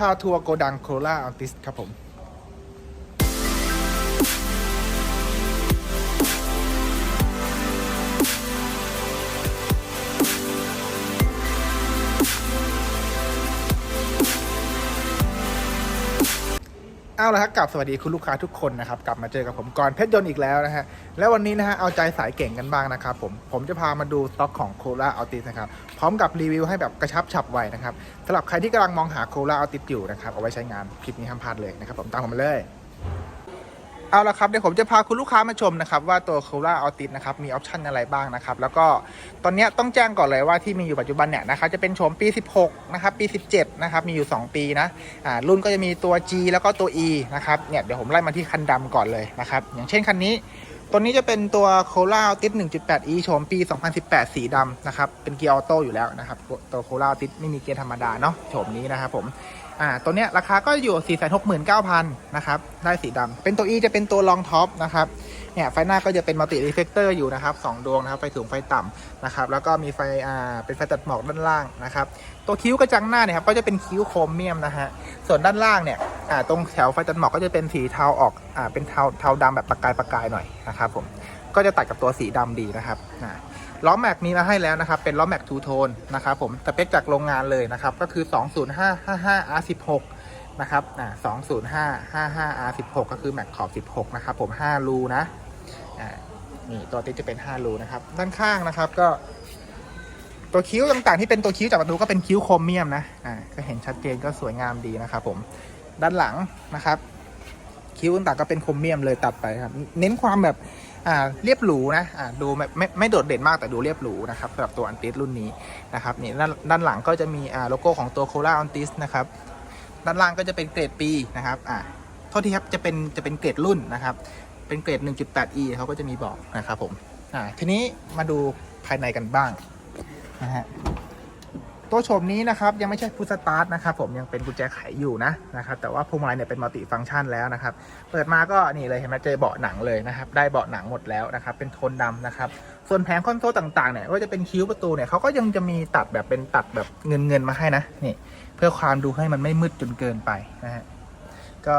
พาทัวร์โกดังโคล่าอัลติสครับผม เอาละครับกลับสวัสดีคุณลูกค้าทุกคนนะครับกลับมาเจอกับผมก่อนเพชรยนต์อีกแล้วนะฮะแล้ววันนี้นะฮะเอาใจสายเก่งกันบ้างนะครับผมผมจะพามาดูสต็อกของโคลาอัลติสนะครับพร้อมกับรีวิวให้แบบกระชับฉับไวนะครับสำหรับใครที่กำลังมองหาโคลาอัลติสอยู่นะครับเอาไว้ใช้งานคลิปนี้ห้ามพลาดเลยนะครับผมตามผมมาเลย เอาละครับเดี๋ยวผมจะพาคุณลูกค้ามาชมนะครับว่าตัว c o l a a l t i s นะครับมีออปชันอะไรบ้างนะครับแล้วก็ตอนนี้ต้องแจ้งก่อนเลยว่าที่มีอยู่ปัจจุบันเนี่ยนะครับจะเป็นโฉมปี 16 นะครับปี 17 นะครับมีอยู่ 2 ปีนะอ่ารุ่นก็จะมีตัว G แล้วก็ตัว E นะครับเนี่ยเดี๋ยวผมไล่มาที่คันดำก่อนเลยนะครับอย่างเช่นคันนี้ตัวนี้จะเป็นตัว c o l a a l t i s 1.8 E โฉมปี 2018 สีดำนะครับเป็นเกียร์ออโต้อยู่แล้วนะครับตัว c o l a a l t i s ไม่มีเกียร์ธรรมดาเนาะโฉมนี้นะครับผม อ่า ตัวเนี้ยราคาก็อยู่ 469,000 นะครับ ได้สีดำ เป็นตัว E จะเป็นตัวรองท็อปนะครับ เนี่ยไฟหน้าก็จะเป็นมัลติรีเฟกเตอร์อยู่นะครับสองดวงนะครับ ไฟสูงไฟต่ำนะครับ แล้วก็มีไฟ อ่า เป็นไฟตัดหมอกด้านล่างนะครับ ตัวคิ้วกระจังหน้าเนี่ยครับ ก็จะเป็นคิ้วโครเมียมนะฮะ ส่วนด้านล่างเนี่ย อ่า ตรงแถวไฟตัดหมอกก็จะเป็นสีเทาออก อ่า เป็นเทา เทาดำแบบประกายประกายหน่อยนะครับผม ก็จะตัดกับตัวสีดำดีนะครับ อ่า ล้อแม็กมีมาให้แล้วนะครับ เป็นล้อแม็กทูโทนนะครับผมสเปคจากโรงงานเลยนะครับ ก็คือ 20555 R16 นะครับอ่า20555 R16 ก็คือแม็กขอบ 16 นะครับผม 5 รูนะอ่านี่ตัวติดจะเป็น 5 รูนะครับ ด้านข้างนะครับก็ ตัวคิ้วต่างๆที่เป็นตัวคิ้วจากประตูก็เป็นคิ้วโครเมียมนะอ่าก็เห็นชัดเจนก็สวยงามดีนะครับผมด้านหลังนะครับ คิ้วต่างๆก็เป็นโครเมียมเลยตัดไปครับ เน้นความแบบอ่าเรียบหรูนะอ่าดูไม่ไม่ไม่โดดเด่นมากแต่ดูเรียบหรูนะครับสำหรับตัวอันติสรุ่นนี้นะครับนี่ด้านด้านหลังก็จะมีอ่าโลโก้ของตัวโคลาอันติสนะครับด้านล่างก็จะเป็นเกรดปีนะครับอ่าโทษทีครับจะเป็นจะเป็นเกรดรุ่นนะครับ เป็นเกรด 1.8e เขาก็จะมีบอกนะครับผมอ่าทีนี้มาดูภายในกันบ้างนะฮะ ตัวโฉมนี้นะครับยังไม่ใช่ฟูสตาร์ทนะครับผมยังเป็นกุญแจไขอยู่นะนะครับแต่ว่าพวงมาลัยเนี่ยเป็นมัลติฟังก์ชันแล้วนะครับเปิดมาก็นี่เลยเห็นไหมเจอเบาะหนังเลยนะครับได้เบาะหนังหมดแล้วนะครับเป็นโทนดำนะครับส่วนแผงคอนโซลต่างๆเนี่ยก็จะเป็นคิ้วประตูเนี่ยเขาก็ยังจะมีตัดแบบเป็นตัดแบบเงินเงินมาให้นะนี่เพื่อความดูให้มันไม่มืดจนเกินไปนะฮะก็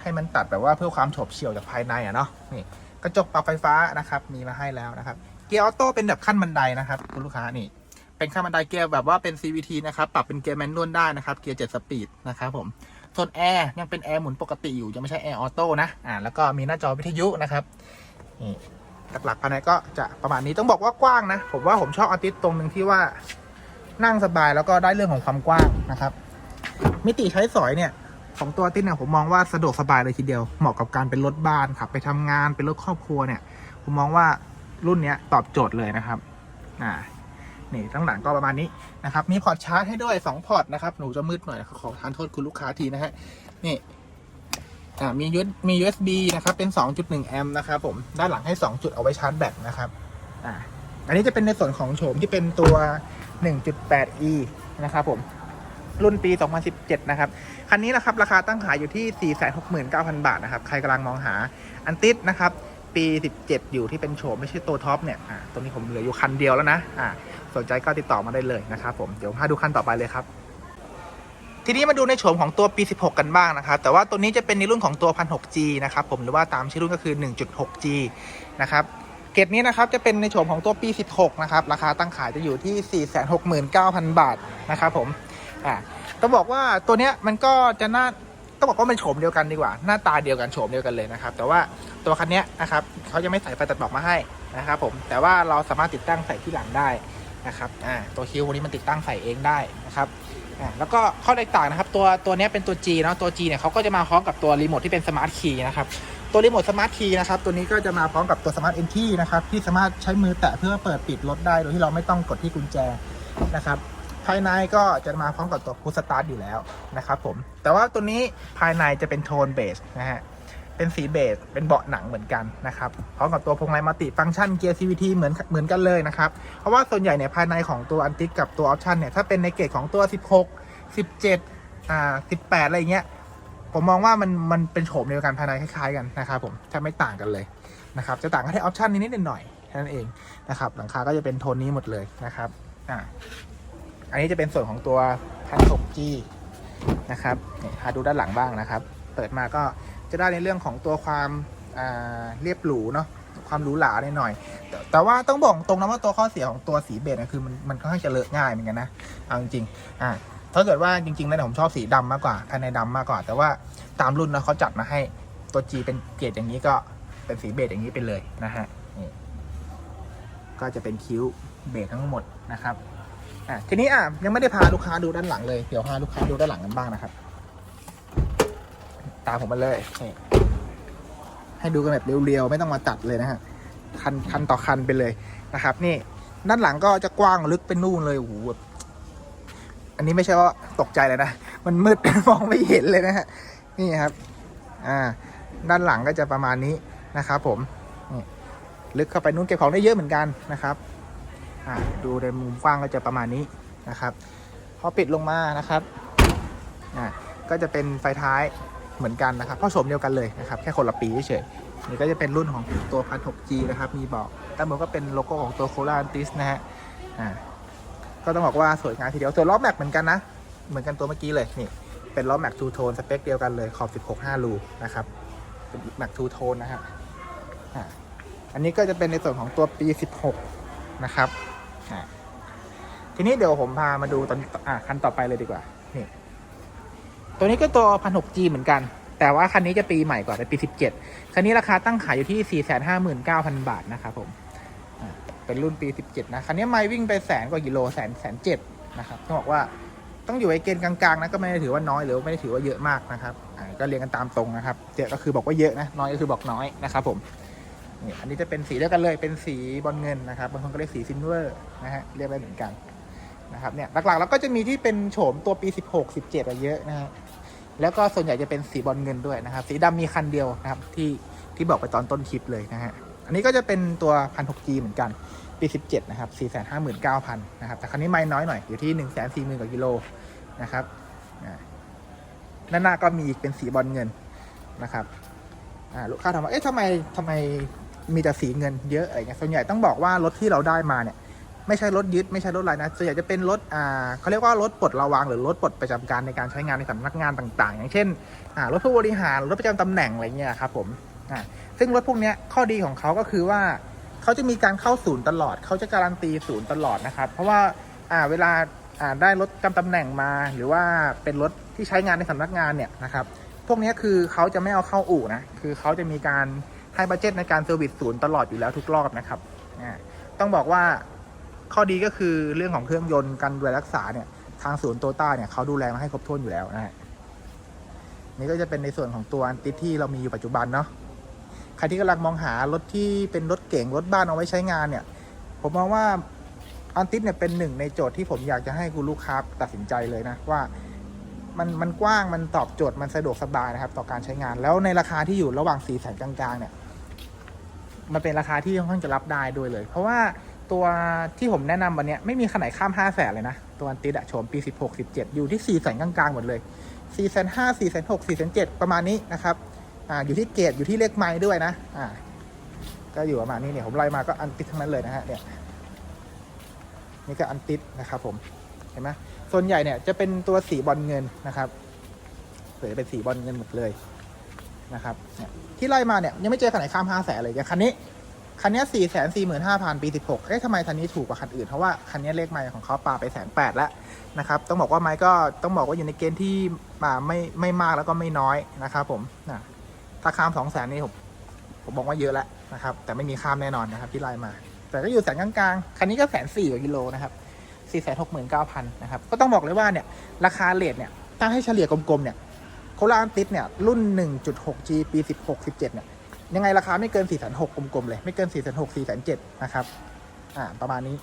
ให้มันตัดแบบว่าเพื่อความโฉบเฉี่ยวจากภายในอะเนาะนี่กระจกปรับไฟฟ้านะครับมีมาให้แล้วนะครับเกียร์ออโต้เป็นแบบขั้นบันไดนะครับคุณลูกค้านี่ เป็นขั้นบันไดเกียร์แบบว่าเป็น CVT นะครับปรับเป็นเกียร์แมนนวลได้นะครับเกียร์7สปีดนะครับผมส่วนแอร์ยังเป็นแอร์หมุนปกติอยู่ยังไม่ใช่แอร์ออโต้นะอ่าแล้วก็มีหน้าจอวิทยุนะครับนี่หลักๆภายในก็จะประมาณนี้ต้องบอกว่ากว้างนะ ผมว่าผมชอบอาร์ติสตรงหนึ่งที่ว่านั่งสบายแล้วก็ได้เรื่องของความกว้างนะครับ มิติใช้สอยเนี่ยของตัวติสเนี่ยผมมองว่าสะดวกสบายเลยทีเดียวเหมาะกับการเป็นรถบ้านขับไปทำงานเป็นรถครอบครัวเนี่ย ผมมองว่ารุ่นนี้ตอบโจทย์เลยนะครับอ่า นี่ทั้างหลังก็ประมาณนี้นะครับ มีพอร์ตชาร์จให้ด้วย 2 พอร์ตนะครับ หนูจะมืดหน่อยขอทานโทษคุณลูกค้าทีนะฮะ นี่อ่ามี USB มี USB นะครับ เป็น 2.1 แอมป์นะครับผม ด้านหลังให้ 2 จุดเอาไว้ชาร์จแบตนะครับ อ่า อันนี้จะเป็นในส่วนของโฉมที่เป็นตัว 1.8e นะครับผม รุ่นปี 2017 นะครับ คันนี้นะครับ ราคาตั้งขายอยู่ที่ 469,000 บาทนะครับ ใครกำลังมองหาอันติสนะครับ ปี 17 อยู่ที่เป็นโฉมไม่ใช่ตัวท็อปเนี่ย อ่า ตัวนี้ผมเหลืออยู่คันเดียวแล้วนะ อ่า สนใจก็ติดต่อมาได้เลยนะครับผมเดี๋ยวพาดูคันต่อไปเลยครับ ทีนี้มาดูในโฉมของตัวปี 16 กันบ้างนะครับแต่ว่าตัวนี้จะเป็นในรุ่นของตัว 1006G นะครับผมหรือว่าตามชื่อรุ่นก็คือ 1.6G นะครับเกรดนี้นะครับจะเป็นในโฉมของตัวปี 16 นะครับราคาตั้งขายจะอยู่ที่ 469,000 บาทนะครับผมอ่าต้องบอกว่าตัวเนี้ยมันก็จะน่าต้องบอกว่าเป็นโฉมเดียวกันดีกว่า หน้าตาเดียวกันโฉมเดียวกันเลยนะครับ แต่ว่าตัวคันนี้นะครับเขาจะไม่ใส่ไฟตัดหมอกมาให้นะครับผมแต่ว่าเราสามารถติดตั้งใส่ที่หลังได้ นะครับอ่าตัวคิวพวนี้มันติดตั้งใส่เองได้นะครับอ่าแล้วก็ข้อแตกต่างนะครับตัวตัวนี้เป็นตัว G เนาะตัว G เนี่ยเขาก็จะมาพร้อมกับตัวรีโมทที่เป็นสมาร์ทคีย์นะครับตัวรีโมทสมาร์ทคีย์นะครับตัวนี้ก็จะมาพร้อมกับตัวสมาร์ทเอนที่นะครับที่สามารถใช้มือแตะเพื่อเปิดปิดรถได้โดยที่เราไม่ต้องกดที่กุญแจนะครับภายในก็จะมาพร้อมกับตัวพุ s สตาร์ทอยู่แล้วนะครับผมแต่ว่าตัวนี้ภายในจะเป็นโทนเบสนะฮะ เป็นสีเบสเป็นเบาะหนังเหมือนกันนะครับพร้อมกับตัวพวงมาลัยมัลติฟังก์ชันเกียร์ CVT เหมือนเหมือนกันเลยนะครับ เพราะว่าส่วนใหญ่เนี่ยภายในของตัวอันติกกับตัวออปชันเนี่ยถ้าเป็นในเกรดของตัว 16 17อ่า18 อะไรเงี้ยผมมองว่ามันมันเป็นโฉมเดียวกันภายในคล้ายๆกันนะครับผมแทบไม่ต่างกันเลยนะครับจะต่างกันแค่ออปชันนิดๆหน่อยๆแค่นั้นเองนะครับหลังคาก็จะเป็นโทนนี้หมดเลยนะครับอ่าอันนี้จะเป็นส่วนของตัว 1006G นะครับพาดูด้านหลังบ้างนะครับ เปิดมาก็ จะได้ในเรื่องของตัวความเรียบหรูเนาะความหรูหราหน่อยแต่แต่ว่าต้องบอกตรงนะว่าตัวข้อเสียของตัวสีเบจนะคือมันมันค่อนข้างจะเลอะง่ายเหมือนกันนะเอาจริงๆอ่าถ้าเกิดว่าจริงๆแล้วผมชอบสีดำมากกว่าภายในดำมากกว่า แต่ว่าตามรุ่นนะเขาจัดมาให้ตัว G เป็นเกรดอย่างนี้ก็เป็นสีเบจอย่างนี้ไปเลยนะฮะนี่ก็จะเป็นคิ้วเบจทั้งหมดนะครับอะทีนี้อะยังไม่ได้พาลูกค้าดูด้านหลังเลยเดี๋ยวพาลูกค้าดูด้านหลังกันบ้างนะครับ ตามผมมาเลยนี่ให้ดูกันแบบเรียวๆ ไม่ต้องมาตัดเลยนะฮะ คันคันต่อคันไปเลยนะครับ นี่ด้านหลังก็จะกว้างลึกเป็นนู่นเลยโอ้โหแบบอันนี้ไม่ใช่ว่าตกใจเลยนะ มันมืด มองไม่เห็นเลยนะฮะ นี่ครับ อ่า ด้านหลังก็จะประมาณนี้นะครับผมลึกเข้าไปนู่นเก็บของได้เยอะเหมือนกันนะครับ อ่า ดูในมุมกว้างก็จะประมาณนี้นะครับ พอปิดลงมานะครับ อ่า ก็จะเป็นไฟท้าย เหมือนกันนะครับผสมเดียวกันเลยนะครับแค่คนละปีเฉยนี่ก็จะเป็นรุ่นของตัว 1,600G นะครับ มีบอกด้านบนก็เป็นโลโก้ของตัว c o l a n t i s นะฮะอ่าก็ต้องบอกว่าสวยงามทีเดียวตัวล้อแม็กเหมือนกันนะ เหมือนกันตัวเมื่อกี้เลยนี่เป็นล้อแม็กทูโทนสเปคเดียวกันเลยขอบ 16 5 รูนะครับแม็กทูโทนนะฮะอ่าอันนี้ก็จะเป็นในส่วนของตัวปี 16 นะครับอ่าทีนี้เดี๋ยวผมพามาดูตอนอ่าคันต่อไปเลยดีกว่านี่ ตัวนี้ก็ตัว 1,600G เหมือนกัน แต่ว่าคันนี้จะปีใหม่กว่าเป็นปี 17 คันนี้ราคาตั้งขายอยู่ที่ 459,000 บาทนะครับผมเป็นรุ่นปี 17 นะ คันนี้ไม่วิ่งไปแสนกว่ากิโลแสนแสนเจ็ดนะครับต้องบอกว่าต้องอยู่ในเกณฑ์กลางๆนะก็ไม่ได้ถือว่าน้อยหรือไม่ได้ถือว่าเยอะมากนะครับก็เรียงกันตามตรงนะครับเยอะก็คือบอกว่าเยอะนะน้อยก็คือบอกน้อยนะครับผมนี่อันนี้จะเป็นสีเดียวกันเลยเป็นสีบอลเงินนะครับบางคนก็เรียกสีซิลเวอร์นะฮะเรียกได้เหมือนกันนะครับเนี่ยหลักๆแล้วก็จะมีที่เป็นโฉมตัวปี 16 17อะเยอะนะฮะ แล้วก็ส่วนใหญ่จะเป็นสีบอลเงินด้วยนะครับ สีดำมีคันเดียวนะครับที่ที่บอกไปตอนต้นคลิปเลยนะฮะ อันนี้ก็จะเป็นตัว 1,600G เหมือนกัน ปี 17 นะครับ 459,000 นะครับ แต่คันนี้ไม่น้อยหน่อย อยู่ที่ 140,000กว่ากิโลนะครับอ่าด้านหน้าก็มีอีกเป็นสีบอลเงินนะครับลูกค้าถามว่า เอ๊ะทำไมทำไมมีแต่สีเงินเยอะอะไรเงี้ย ส่วนใหญ่ต้องบอกว่ารถที่เราได้มาเนี่ย ไม่ใช่รถยึดไม่ใช่รถอะไรนะส่วนใหญ่จะเป็นรถอ่าเขาเรียกว่ารถปลดระวางหรือรถปลดประจำการในการใช้งานในสำนักงานต่าง ๆ อย่างเช่นอ่ารถผู้บริหารรถประจำตำแหน่งอะไรเงี้ยครับผมอ่าซึ่งรถพวกนี้ข้อดีของเขาก็คือว่าเขาจะมีการเข้าศูนย์ตลอดเขาจะการันตีศูนย์ตลอดนะครับเพราะว่าอ่าเวลาอ่าได้รถจำตำแหน่งมา หรือว่าเป็นรถที่ใช้งานในสำนักงานเนี่ยนะครับพวกนี้คือเขาจะไม่เอาเข้าอู่นะคือเขาจะมีการให้บัจเจตในการเซอร์วิสศูนย์ตลอดอยู่แล้วทุกรอบนะครับต้องบอกว่า ข้อดีก็คือเรื่องของเครื่องยนต์การดูแลรักษาเนี่ยทางศูนย์โตต้าเนี่ยเขาดูแลมาให้ครบถ้วนอยู่แล้วนะฮะนี่ก็จะเป็นในส่วนของตัวอันติที่เรามีอยู่ปัจจุบันเนาะใครที่กำลังมองหารถที่เป็นรถเก๋งรถบ้านเอาไว้ใช้งานเนี่ย ผมมองว่าอันติเนี่ยเป็นหนึ่งในโจทย์ที่ผมอยากจะให้คุณลูกค้าตัดสินใจเลยนะว่ามันมันกว้างมันตอบโจทย์มันสะดวกสบายนะครับ ต่อการใช้งานแล้วในราคาที่อยู่ระหว่างสี่แสนกลางๆเนี่ย มันเป็นราคาที่ค่อนข้างจะรับได้ด้วยเลย เพราะว่า ตัวที่ผมแนะนำวันเนี้ยไม่มีคันไหนข้าม5 0 0แสนเลยนะ ตัวอันติดอะโฉมปี16 17อยู่ที่4แสนกลางๆหมดเลย4แสน5 4แสน6 4แสน7ประมาณนี้นะครับอ่าอยู่ที่เกรดอยู่ที่เลขไม้ด้วยนะอ่าก็อยู่ประมาณนี้เนี่ยผมไล่มาก็อันติดทั้งนั้นเลยนะฮะเนี่ยนี่ก็อันติดนะครับผมเห็นไหมส่วนใหญ่เนี่ยจะเป็นตัวสีบอลเงินนะครับเสือเป็นสีบอลเงินหมดเลยนะครับเนี่ยที่ไล่มาเนี่ยยังไม่เจอคันไหนข้าม5 0 0แสนเลยอย่างคันนี้ คันนี้สี่แสนสี่หมื่นห้าพันปีสิบหกเอ๊ะทำไมคันนี้ถูกกว่าคันอื่น เพราะว่าคันนี้เลขไมล์ของเขาปาไปแสนแปดแล้วนะครับ ต้องบอกว่าไมล์ก็ต้องบอกว่าอยู่ในเกณฑ์ที่มาไม่ไม่มากแล้วก็ไม่น้อยนะครับผมนะถ้าข้ามสองแสนนี่ผมผมบอกว่าเยอะแล้วนะครับ แต่ไม่มีข้ามแน่นอนนะครับที่ไล่มา แต่ก็อยู่แสนกลางๆ คันนี้ก็แสนสี่กว่ากิโลนะครับสี่แสนหกหมื่นเก้าพันนะครับ ก็ต้องบอกเลยว่าเนี่ยราคาเลทเนี่ยถ้าให้เฉลี่ยกลมๆเนี่ยโคลาอันติสเนี่ยรุ่น 1.6G ปี 16 17 เนี่ย ยังไงราคาไม่เกิน4 6 0 0 0กกลมๆเลย ไม่เกิน4 6 0 0 0 4 7 0 0นเจ็ดนะครับอ่าประมาณนี้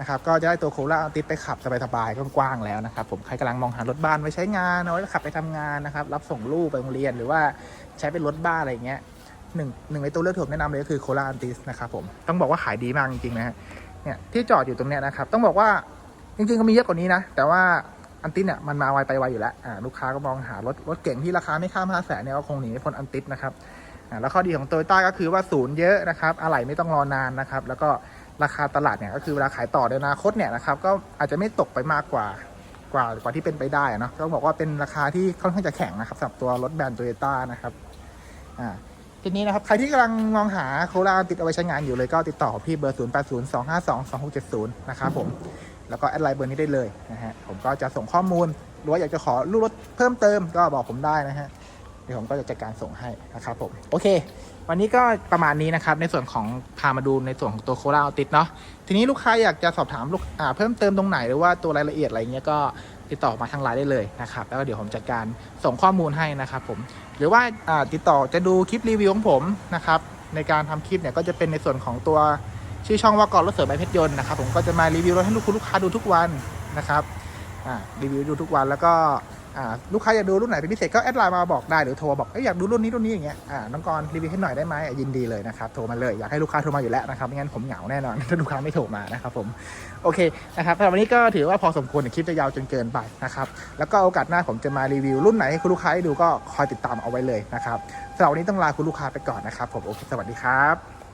นะครับก็จะได้ตัวโคล่าติดไปขับสบายๆกว้างๆแล้วนะครับผมใครกำลังมองหารถบ้านไว้ใช้งานเอาไว้ขับไปทำงานนะครับรับส่งลูกไปโรงเรียนหรือว่าใช้เป็นรถบ้านอะไรเงี้ยหนึ่งหนึ่งในตัวเลือกที่ผมแนะนำเลยก็คือโคล่าอันติสนะครับผมต้องบอกว่าขายดีมากจริงๆนะฮะเนี่ยที่จอดอยู่ตรงเนี้ยนะครับต้องบอกว่าจริงๆก็มีเยอะกว่านี้นะ แต่ว่าอันติสเนี่ยมันมาไวไปไวอยู่แล้วอ่าลูกค้าก็มองหารถรถเก่งที่ราคาไม่ข้าม5 0 0แสนเนี่ยก็คงหนีไม่พ้นอันติสนะครับ แล้วข้อดีของโตโยต้าก็คือว่าศูนย์เยอะนะครับอะไหล่ไม่ต้องรอนานนะครับ แล้วก็ราคาตลาดเนี่ยก็คือเวลาขายต่อในอนาคตเนี่ยนะครับก็อาจจะไม่ตกไปมากกว่ากว่ากว่าที่เป็นไปได้นะต้องบอกว่าเป็นราคาที่ค่อนข้างจะแข็งนะครับสำหรับตัวรถแบรนด์โตโยต้านะครับอ่าทีนี้นะครับใครที่กำลังมองหาโคราติดเอาไว้ใช้งานอยู่เลยก็ติดต่อพี่เบอร์ 0 8 0 2 5 2 2 6 7 0 นะครับผม แล้วก็แอดไลน์เบอร์นี้ได้เลยนะฮะผมก็จะส่งข้อมูลหรือว่าอยากจะขอรูปรถเพิ่มเติมก็บอกผมได้นะฮะ เดี๋ยวผมก็จะจัดการส่งให้นะครับผมโอเค วันนี้ก็ประมาณนี้นะครับ ในส่วนของพามาดูในส่วนของตัวโคราติดเนาะทีนี้ลูกค้าอยากจะสอบถามลูกเพิ่มเติมตรงไหนหรือว่าตัวรายละเอียดอะไรเงี้ยก็ติดต่อมาทางไลน์ได้เลยนะครับ แล้วก็เดี๋ยวผมจัดการส่งข้อมูลให้นะครับผมหรือว่าติดต่อจะดูคลิปรีวิวของผมนะครับในการทำคลิปเนี่ยก็จะเป็นในส่วนของตัวชื่อช่องว่ากรรถเสริมใบเพชรยนต์นะครับผมก็จะมารีวิวรถให้ลูกคุณลูกค้าดูทุกวันนะครับอ่ารีวิวดูทุกวันแล้วก็ อ่าลูกค้าอยากดูรุ่นไหนเป็นพิเศษก็แอดไลน์มาบอกได้หรือโทรบอกเอ้ยอยากดูรุ่นนี้รุ่นนี้อย่างเงี้ยอ่าน้องกรณ์รีวิวให้หน่อยได้ไหมยินดีเลยนะครับโทรมาเลยอยากให้ลูกค้าโทรมาอยู่แล้วนะครับไม่งั้นผมเหงาแน่นอน ถ้าลูกค้าไม่โทรมานะครับผมโอเคนะครับสำหรับวันนี้ก็ถือว่าพอสมควรคลิปจะยาวจนเกินไปนะครับแล้วก็โอกาสหน้าผมจะมารีวิวรุ่นไหนให้คุณลูกค้าได้ดูก็คอยติดตามเอาไว้เลยนะครับสำหรับวันนี้ต้องลาคุณลูกค้าไปก่อนนะครับผมโอเคสวัสดีครับ